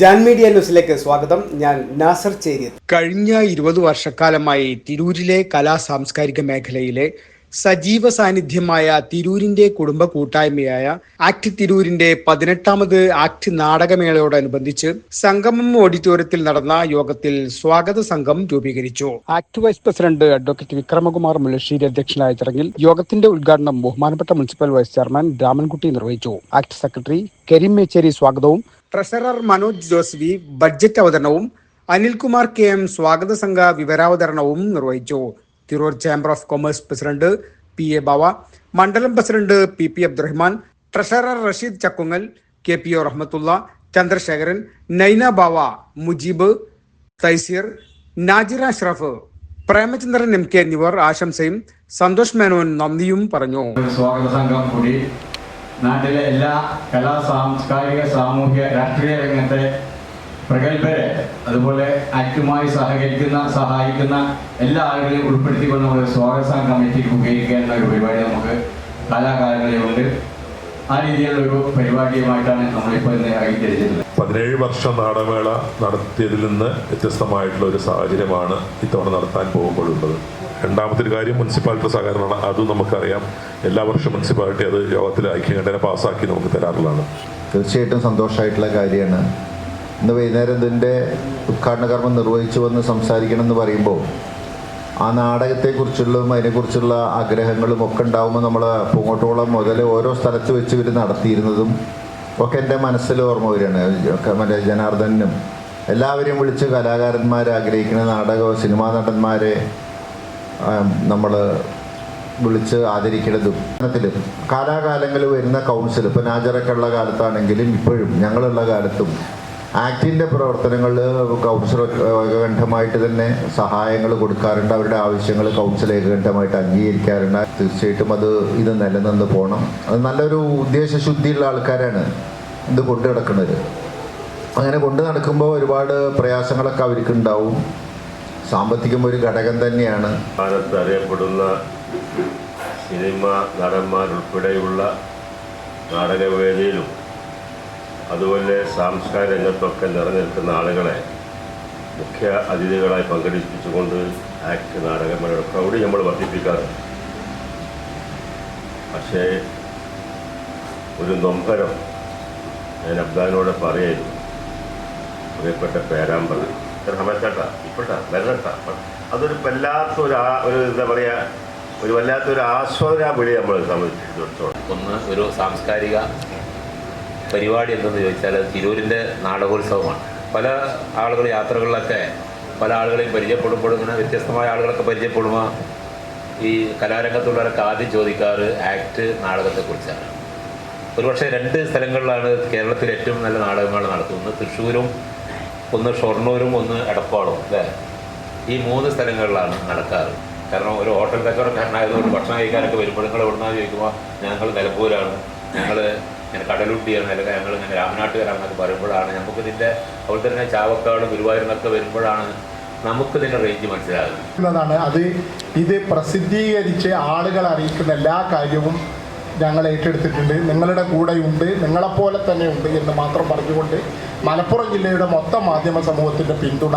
Jan media ന്യൂസിലേക്ക് സ്വാഗതം. ഞാൻ നാസർ ചേരിയത് കഴിഞ്ഞ ഇരുപത് വർഷക്കാലമായി തിരൂരിലെ കലാ സാംസ്കാരിക മേഖലയിലെ സജീവ സാന്നിധ്യമായ തിരൂരിന്റെ കുടുംബ കൂട്ടായ്മയായ ആക്ട് തിരൂരിന്റെ പതിനെട്ടാമത് ആക്ട് നാടകമേളയോടനുബന്ധിച്ച് സംഗമം ഓഡിറ്റോറിയത്തിൽ നടന്ന യോഗത്തിൽ സ്വാഗത സംഘം രൂപീകരിച്ചു. Act vice president advocate Vikramakumar Mullassery അധ്യക്ഷനായ ചടങ്ങിൽ യോഗത്തിന്റെ ഉദ്ഘാടനം ബഹുമാനപ്പെട്ട മുനിസിപ്പൽ വൈസ് ചെയർമാൻ രാമൻകുട്ടി നിർവഹിച്ചു. ആക്ട് സെക്രട്ടറി കരീം മേച്ചേരി സ്വാഗതവും ട്രഷറർ മനോജ് ജോസ്വി ബഡ്ജറ്റ് അവതരണവും അനിൽകുമാർ കെ എം സ്വാഗത സംഘ വിവരാവതരണവും നിർവഹിച്ചു. Tirur chamber of commerce president P A Bava മണ്ഡലം president P P Abdurahman treasurer Rasheed Chakkungal K P O Rahmathulla Chandrasekharan Naina Bava Mujeeb Thaiseer Najir Ashraf Premachandran M K എന്നിവർ ആശംസയും സന്തോഷ് മേനോൻ നന്ദിയും പറഞ്ഞു. സ്വാഗത സംഘം കൂടി നാട്ടിലെ എല്ലാ കലാ സാംസ്കാരിക സാമൂഹ്യ രാഷ്ട്രീയ രംഗത്തെ പ്രഗത്ഭരെ അതുപോലെ ആക്റ്റുമായി സഹകരിക്കുന്ന സഹായിക്കുന്ന എല്ലാ ആളുകളെയും ഉൾപ്പെടുത്തിക്കൊണ്ട് നമ്മൾ സ്വാഗതം കമ്മിറ്റി ഉപയോഗിക്കേണ്ട ഒരു പരിപാടി നമുക്ക് കലാകാരങ്ങളെയുണ്ട് ആ രീതിയിലുള്ള ഒരു പരിപാടിയുമായിട്ടാണ് നമ്മളിപ്പോൾ ഇന്ന് ഇറങ്ങിത്തിരിച്ചിട്ടുള്ളത് പതിനേഴ് വർഷം നാടമേള നടത്തിയതിൽ നിന്ന് വ്യത്യസ്തമായിട്ടുള്ള ഒരു സാഹചര്യമാണ് ഇത്തവണ നടത്താൻ പോകുമ്പോഴുള്ളത്. രണ്ടാമത്തെ കാര്യം മുനിസിപ്പാലിറ്റി സഹകരണമാണ്. അതും നമുക്കറിയാം. എല്ലാ വർഷവും മുനിസിപ്പാലിറ്റി അത് യോഗത്തിൽ ഐക്യകണ്ഠന പാസ്സാക്കി നമുക്ക് തരാറുള്ളതാണ്. തീർച്ചയായിട്ടും സന്തോഷമായിട്ടുള്ള കാര്യമാണ്. ഇന്ന് വൈകുന്നേരം ഇതിന്റെ ഉദ്ഘാടന കർമ്മം നിർവഹിച്ചു വന്ന് സംസാരിക്കണം എന്ന് പറയുമ്പോൾ ആ നാടകത്തെക്കുറിച്ചുള്ളതും അതിനെക്കുറിച്ചുള്ള ആഗ്രഹങ്ങളും ഒക്കെ ഉണ്ടാകുമ്പോൾ നമ്മൾ പൂങ്ങോട്ടോളം മുതൽ ഓരോ സ്ഥലത്ത് വെച്ച് ഇവർ നടത്തിയിരുന്നതും ഒക്കെ എന്റെ മനസ്സിൽ ഓർമ്മ വരികയാണ്. മറ്റേ ജനാർദ്ദനും എല്ലാവരെയും വിളിച്ച് കലാകാരന്മാരെ ആഗ്രഹിക്കുന്ന നാടകമോ സിനിമാ നടന്മാരെ നമ്മൾ വിളിച്ച് ആദരിക്കേണ്ടതും കാലാകാലങ്ങളിൽ വരുന്ന കൗൺസിൽ ഇപ്പം നാജറൊക്കെ ഉള്ള കാലത്താണെങ്കിലും ഇപ്പോഴും ഞങ്ങളുള്ള കാലത്തും ആക്ടിന്റെ പ്രവർത്തനങ്ങളിൽ കൗൺസിൽ ഏകകണ്ഠമായിട്ട് തന്നെ സഹായങ്ങൾ കൊടുക്കാറുണ്ട്. അവരുടെ ആവശ്യങ്ങൾ കൗൺസിൽ ഏകകണ്ഠമായിട്ട് അംഗീകരിക്കാറുണ്ട്. തീർച്ചയായിട്ടും അത് ഇത് നിലനിന്ന് പോകണം അത് നല്ലൊരു ഉദ്ദേശശുദ്ധിയുള്ള ആൾക്കാരാണ് ഇത് കൊണ്ടു നടക്കുന്നത്. അങ്ങനെ കൊണ്ടു നടക്കുമ്പോൾ ഒരുപാട് പ്രയാസങ്ങളൊക്കെ അവർക്ക് ഉണ്ടാവും സാമ്പത്തികം ഒരു ഘടകം തന്നെയാണ്. കാലത്ത് അറിയപ്പെടുന്ന സിനിമ നടന്മാരുൾപ്പെടെയുള്ള നാടകവേദിയിലും അതുപോലെ സാംസ്കാരിക രംഗത്തൊക്കെ നിറഞ്ഞിരിക്കുന്ന ആളുകളെ മുഖ്യ അതിഥികളായി പങ്കെടുപ്പിച്ചുകൊണ്ട് ആക്ട് നാടകങ്ങളുടെ പ്രൗഢി നമ്മൾ വർദ്ധിപ്പിക്കാറുണ്ട്. പക്ഷേ ഒരു നൊമ്പരം ഞാൻ അബ്ദാനോട് പറയായിരുന്നു പ്രിയപ്പെട്ട പേരാമ്പറ സമയത്തേട്ട ഇപ്പോഴാ വരണട്ട അതൊരു വല്ലാത്ത ഒരു ആ- ഒരു എന്താ പറയുക ഒരു വല്ലാത്തൊരു ആസ്വാദന വിളി നമ്മൾ സംബന്ധിച്ചിടത്തോളം. ഒന്ന് ഒരു സാംസ്കാരിക പരിപാടി എന്തെന്ന് ചോദിച്ചാൽ തിരൂരിന്റെ നാടകോത്സവമാണ്. പല ആളുകൾ യാത്രകളിലൊക്കെ പല ആളുകളെയും പരിചയപ്പെടുമ്പോഴും ഇങ്ങനെ വ്യത്യസ്തമായ ആളുകളൊക്കെ പരിചയപ്പെടുമ്പോൾ ഈ കലാരംഗത്തുള്ളവരൊക്കെ ആദ്യം ചോദിക്കാറ് ആക്ട് നാടകത്തെക്കുറിച്ചാണ്. ഒരുപക്ഷെ രണ്ട് സ്ഥലങ്ങളിലാണ് കേരളത്തിൽ ഏറ്റവും നല്ല നാടകങ്ങൾ നടത്തുന്നത്. തൃശ്ശൂരും ഒന്ന് ഷൊർണൂരും ഒന്ന് എടപ്പാളും അല്ലേ? ഈ മൂന്ന് സ്ഥലങ്ങളിലാണ് നടക്കാറ്. കാരണം ഒരു ഹോട്ടൽ കച്ചവടക്കാരനായതുകൊണ്ട് ഭക്ഷണം കഴിക്കാനൊക്കെ വരുമ്പോൾ നിങ്ങൾ നിന്നാണ് ചോദിക്കുമ്പോൾ ഞങ്ങൾ നിലമ്പൂരാണ്. ഞങ്ങൾ ഇങ്ങനെ കടലുട്ടിയാണ്. അല്ലെങ്കിൽ ഞങ്ങൾ ഇങ്ങനെ രാമനാട്ടുകാരാണെന്നൊക്കെ പറയുമ്പോഴാണ് നമുക്ക് ഇതിന്റെ അവിടെ തന്നെ ചാവക്കാട് ഗുരുവായൂരിനൊക്കെ വരുമ്പോഴാണ് നമുക്ക് ഇതിന്റെ റേഞ്ച് മനസ്സിലാകുന്നത്. അത് ഇത് പ്രസിദ്ധീകരിച്ച് ആളുകൾ അറിയിക്കുന്ന എല്ലാ കാര്യവും ഞങ്ങൾ ഏറ്റെടുത്തിട്ടുണ്ട്. നിങ്ങളുടെ കൂടെയുണ്ട്. നിങ്ങളെപ്പോലെ തന്നെ ഉണ്ട് എന്ന് മാത്രം പറഞ്ഞുകൊണ്ട് മലപ്പുറം ജില്ലയുടെ മൊത്തം മാധ്യമ സമൂഹത്തിന്റെ പിന്തുണ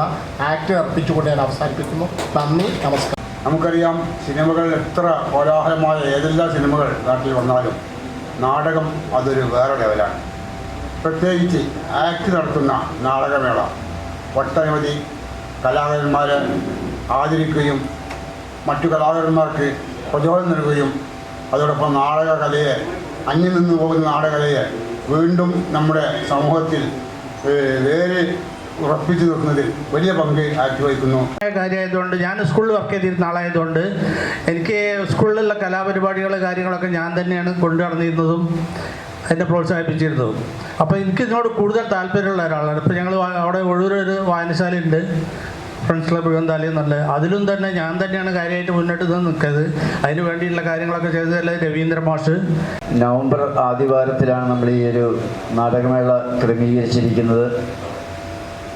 ആക്ടിന് അർപ്പിച്ചുകൊണ്ട് ഞാൻ അവസാനിപ്പിക്കുന്നു. നന്ദി നമസ്കാരം. നമുക്കറിയാം സിനിമകൾ എത്ര കോലാഹലമായ ഏതെല്ലാം സിനിമകൾ നാട്ടിൽ വന്നാലും നാടകം അതൊരു വേറെ ലെവലാണ് പ്രത്യേകിച്ച് ആക്ട് നടത്തുന്ന നാടകമേള ഒട്ടനവധി കലാകാരന്മാരെ ആദരിക്കുകയും മറ്റു കലാകാരന്മാർക്ക് പ്രചോദനം നൽകുകയും അതോടൊപ്പം നാടക കലയെ അന്യം നിന്ന് പോകുന്ന നാടകകലയെ വീണ്ടും നമ്മുടെ സമൂഹത്തിൽ വേര് ഉറപ്പിച്ചു നിർത്തുന്നതിൽ വലിയ പങ്ക് ആക്കി വഹിക്കുന്നു. കാര്യമായതുകൊണ്ട് ഞാൻ സ്കൂളിൽ വർക്ക് ചെയ്തിരുന്ന ആളായതുകൊണ്ട് എനിക്ക് സ്കൂളിലുള്ള കലാപരിപാടികൾ കാര്യങ്ങളൊക്കെ ഞാൻ തന്നെയാണ് കൊണ്ടു നടന്നിരുന്നതും എന്നെ പ്രോത്സാഹിപ്പിച്ചിരുന്നതും. അപ്പോൾ എനിക്ക് ഇതിനോട് കൂടുതൽ താല്പര്യമുള്ള ഒരാളാണ്. ഇപ്പോൾ ഞങ്ങൾ അവിടെ ഒഴൂരൊരു വായനശാലയുണ്ട്. ഫ്രണ്ട്സ് ക്ലബ് എന്തായാലും നല്ല അതിലും തന്നെ ഞാൻ തന്നെയാണ് കാര്യമായിട്ട് മുന്നോട്ട് നിന്ന് നിൽക്കുന്നത് അതിന് വേണ്ടിയുള്ള കാര്യങ്ങളൊക്കെ ചെയ്തതല്ലേ രവീന്ദ്ര മാഷ്. നവംബർ ആദ്യവാരത്തിലാണ് നമ്മൾ ഈ ഒരു നാടകമേള ക്രമീകരിച്ചിരിക്കുന്നത്.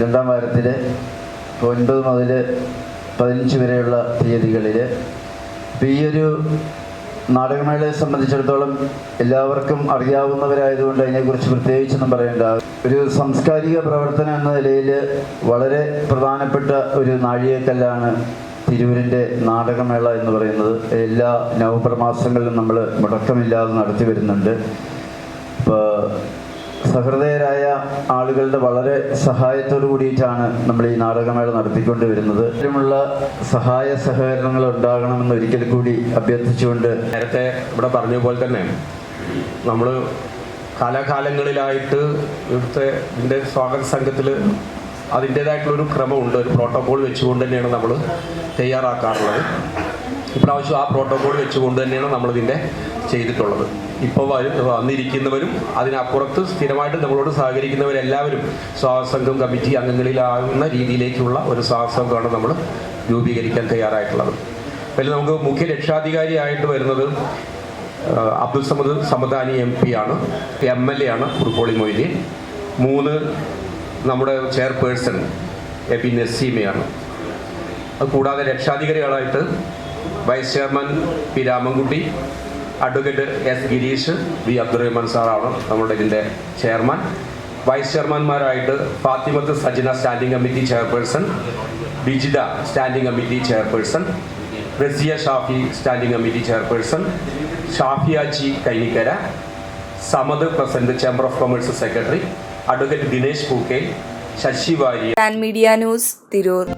രണ്ടാം വാരത്തിൽ ഒൻപത് മുതൽ പതിനഞ്ച് വരെയുള്ള തീയതികളിൽ ഇപ്പോൾ ഈ ഒരു നാടകമേളയെ സംബന്ധിച്ചിടത്തോളം എല്ലാവർക്കും അറിയാവുന്നവരായതുകൊണ്ട് അതിനെക്കുറിച്ച് പ്രത്യേകിച്ചൊന്നും പറയേണ്ട ഒരു സാംസ്കാരിക പ്രവർത്തനം എന്ന നിലയിൽ വളരെ പ്രധാനപ്പെട്ട ഒരു നാഴികക്കല്ലാണ് തിരൂരിന്റെ നാടകമേള എന്ന് പറയുന്നത്. എല്ലാ നവംബർ മാസങ്ങളിലും നമ്മൾ മുടക്കമില്ലാതെ നടത്തി വരുന്നുണ്ട്. ഇപ്പോൾ സഹൃദയരായ ആളുകളുടെ വളരെ സഹായത്തോടു കൂടിയിട്ടാണ് നമ്മൾ ഈ നാടകമേള നടത്തിക്കൊണ്ട് വരുന്നത് ഇതിലുമുള്ള സഹായ സഹകരണങ്ങൾ ഉണ്ടാകണമെന്ന് ഒരിക്കൽ കൂടി അഭ്യർത്ഥിച്ചുകൊണ്ട് നേരത്തെ ഇവിടെ പറഞ്ഞ പോലെ തന്നെ നമ്മൾ കാലാകാലങ്ങളിലായിട്ട് ഇവിടുത്തെ ഇതിന്റെ സ്വാഗത സംഘത്തിൽ അതിന്റേതായിട്ടുള്ളൊരു ക്രമമുണ്ട്. ഒരു പ്രോട്ടോകോൾ വെച്ചുകൊണ്ട് തന്നെയാണ് നമ്മൾ തയ്യാറാക്കാറുള്ളത്. ഇപ്രാവശ്യം ആ പ്രോട്ടോകോൾ വെച്ചുകൊണ്ട് തന്നെയാണ് നമ്മളിതിന്റെ ചെയ്തിട്ടുള്ളത്. ഇപ്പോൾ വരും വന്നിരിക്കുന്നവരും അതിനപ്പുറത്ത് സ്ഥിരമായിട്ട് നമ്മളോട് സഹകരിക്കുന്നവരെല്ലാവരും സ്വാസംഘം കമ്മിറ്റി അംഗങ്ങളിലാകുന്ന രീതിയിലേക്കുള്ള ഒരു സ്വാസംഘമാണ് നമ്മൾ രൂപീകരിക്കാൻ തയ്യാറായിട്ടുള്ളത്. അതിൽ നമുക്ക് മുഖ്യ രക്ഷാധികാരിയായിട്ട് വരുന്നത് അബ്ദുൽ സമദ് സമദാനി എം പി ആണ്. എം എൽ എ ആണ് കുറുക്കോളി മൊയ്തീൻ. മൂന്ന് നമ്മുടെ ചെയർപേഴ്സൺ എ പി നസീമയാണ്. കൂടാതെ രക്ഷാധികാരികളായിട്ട് vice chairman P Ramankutty advocate S Gireesh V Abdurahman സാറാണ് നമ്മുടെ ഇതിന്റെ chairman. Vice ചെയർമാൻമാരായിട്ട് Fathimath Sajina standing committee chairperson Bijitha standing committee chairperson Rasiya Shafi standing committee chairperson Shafiyaji Kainikkara Samad president chamber of commerce secretary advocate Dinesh Pookke Sasi Warrier media news Tirur